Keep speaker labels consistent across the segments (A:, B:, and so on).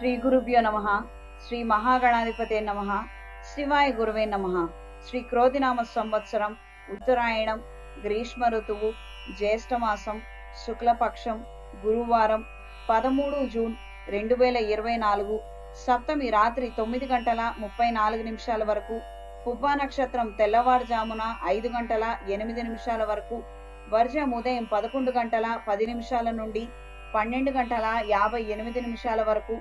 A: శ్రీ గురుభ్యో నమ శ్రీ మహాగణాధిపతే నమ శివాయ గురువే నమ. శ్రీ క్రోధినామ సంవత్సరం ఉత్తరాయణం గ్రీష్మ ఋతువు జ్యేష్ఠమాసం శుక్లపక్షం గురువారం పదమూడు జూన్ రెండు వేల ఇరవై నాలుగు సప్తమి రాత్రి తొమ్మిది గంటల ముప్పై నాలుగు నిమిషాల వరకు పుబ్బా నక్షత్రం తెల్లవారుజామున ఐదు గంటల ఎనిమిది నిమిషాల వరకు వర్జం ఉదయం పదకొండు గంటల పది నిమిషాల నుండి పన్నెండు గంటల యాభై ఎనిమిది నిమిషాల వరకు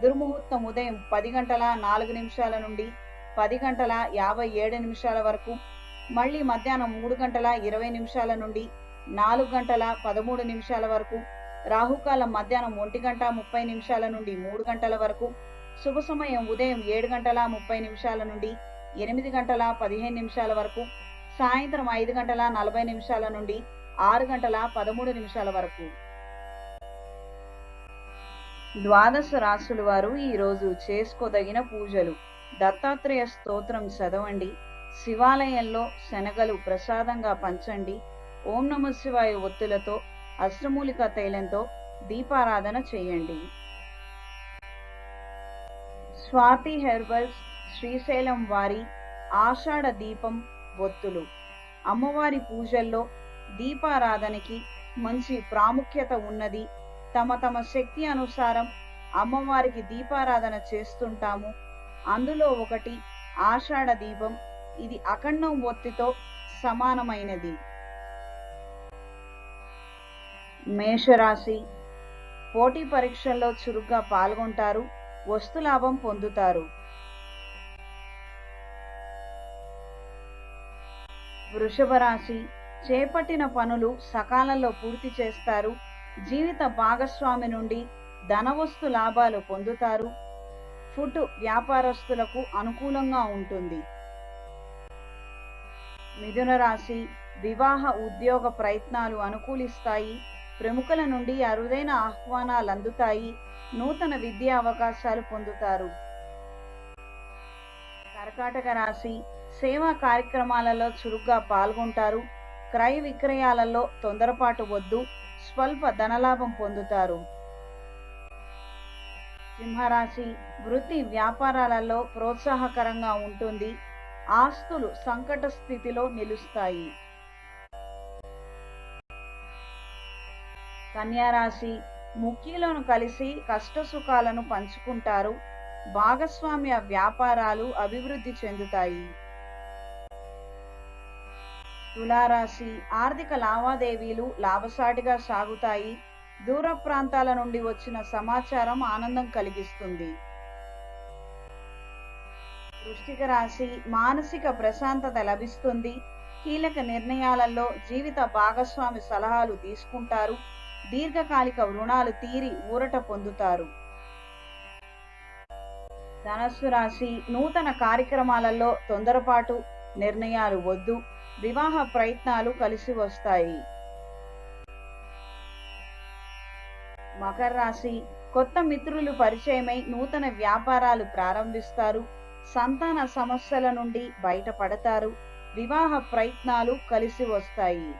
A: దుర్ముహూర్తం ఉదయం పది గంటల నాలుగు నిమిషాల నుండి పది గంటల యాభై ఏడు నిమిషాల వరకు మళ్ళీ మధ్యాహ్నం మూడు గంటల ఇరవై నిమిషాల నుండి నాలుగు గంటల పదమూడు నిమిషాల వరకు రాహుకాలం మధ్యాహ్నం ఒంటి గంట ముప్పై నిమిషాల నుండి మూడు గంటల వరకు శుభ సమయం ఉదయం ఏడు గంటల ముప్పై నిమిషాల నుండి ఎనిమిది గంటల పదిహేను నిమిషాల వరకు సాయంత్రం ఐదు గంటల నలభై నిమిషాల నుండి ఆరు గంటల పదమూడు నిమిషాల వరకు. ద్వాదశ రాసుల వారు ఈరోజు చేసుకోదగిన పూజలు. దత్తాత్రేయ స్తోత్రం చదవండి. శివాలయంలో శనగలు ప్రసాదంగా పంచండి. ఓం నమ శివాయ ఒత్తులతో అష్టమూలిక తైలంతో దీపారాధన చేయండి. స్వాతి హెర్బల్స్ శ్రీశైలం వారి ఆషాఢ దీపం ఒత్తులు. అమ్మవారి పూజల్లో దీపారాధనకి మంచి ప్రాముఖ్యత ఉన్నది తమ తమ శక్తి అనుసారం అమ్మవారికి దీపారాధన చేస్తుంటాము. అందులో ఒకటి ఆషాఢ దీపం. ఇది అఖండం ఒత్తితో సమానమైనది. మేషరాశి పోటీ పరీక్షల్లో చురుగ్గా పాల్గొంటారు. వస్తులాభం పొందుతారు. వృషభ రాశి చేపట్టిన పనులు సకాలంలో పూర్తి చేస్తారు. జీవిత భాగస్వామి నుండి ధనవస్తు లాభాలు పొందుతారు. ఫుడ్ వ్యాపారస్తులకు అనుకూలంగా ఉంటుంది. మిథున రాశి వివాహ ఉద్యోగ ప్రయత్నాలు అనుకూలిస్తాయి. ప్రముఖుల నుండి అరుదైన ఆహ్వానాలు అందుతాయి. నూతన విద్యా అవకాశాలు పొందుతారు. కర్కాటక రాశి సేవా కార్యక్రమాలలో చురుగ్గా పాల్గొంటారు. క్రయ విక్రయాలలో తొందరపాటు వద్దు. స్వల్ప ధనలాభం పొందుతారు. సింహరాశి వృత్తి వ్యాపారాలలో ప్రోత్సాహకరంగా ఉంటుంది. ఆస్తులు సంకట స్థితిలో నిలుస్తాయి. కన్యారాశి ముఖ్యులను కలిసి కష్టసుఖాలను పంచుకుంటారు. భాగస్వామ్య వ్యాపారాలు అభివృద్ధి చెందుతాయి. తులారాశి ఆర్థిక లావాదేవీలు లాభసాటిగా సాగుతాయి. దూర ప్రాంతాల నుండి వచ్చిన సమాచారం ఆనందం కలిగిస్తుంది. వృష్టిక రాశి మానసిక ప్రశాంతత లభిస్తుంది. కీలక నిర్ణయాలలో జీవిత భాగస్వామి సలహాలు తీసుకుంటారు. దీర్ఘకాలిక రుణాలు తీరి ఊరట పొందుతారు. ధనస్సు రాశి నూతన కార్యక్రమాలలో తొందరపాటు నిర్ణయాలు వద్దు. వివాహ ప్రయత్నాలు కలిసి వస్తాయి. మకర రాశి కొత్త మిత్రులు పరిచయమై నూతన వ్యాపారాలు ప్రారంభిస్తారు. సంతాన సమస్యల నుండి బయటపడతారు. వివాహ ప్రయత్నాలు కలిసి వస్తాయి.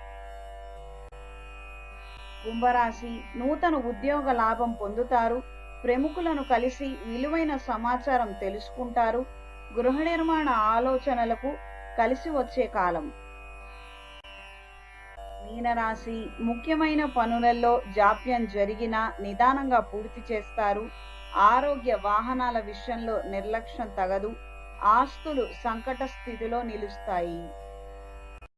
A: కుంభరాశి నూతన ఉద్యోగ లాభం పొందుతారు. ప్రముఖులను కలిసి విలువైన సమాచారం తెలుసుకుంటారు. గృహ నిర్మాణ ఆలోచనలకు కలిసి వచ్చే కాలం. మీనరాశి ముఖ్యమైన పనులలో జాప్యం జరిగినా నిదానంగా పూర్తి చేస్తారు. ఆరోగ్య వాహనాల విషయంలో నిర్లక్ష్యం తగదు. ఆస్తులు సంకట స్థితిలో నిలుస్తాయి.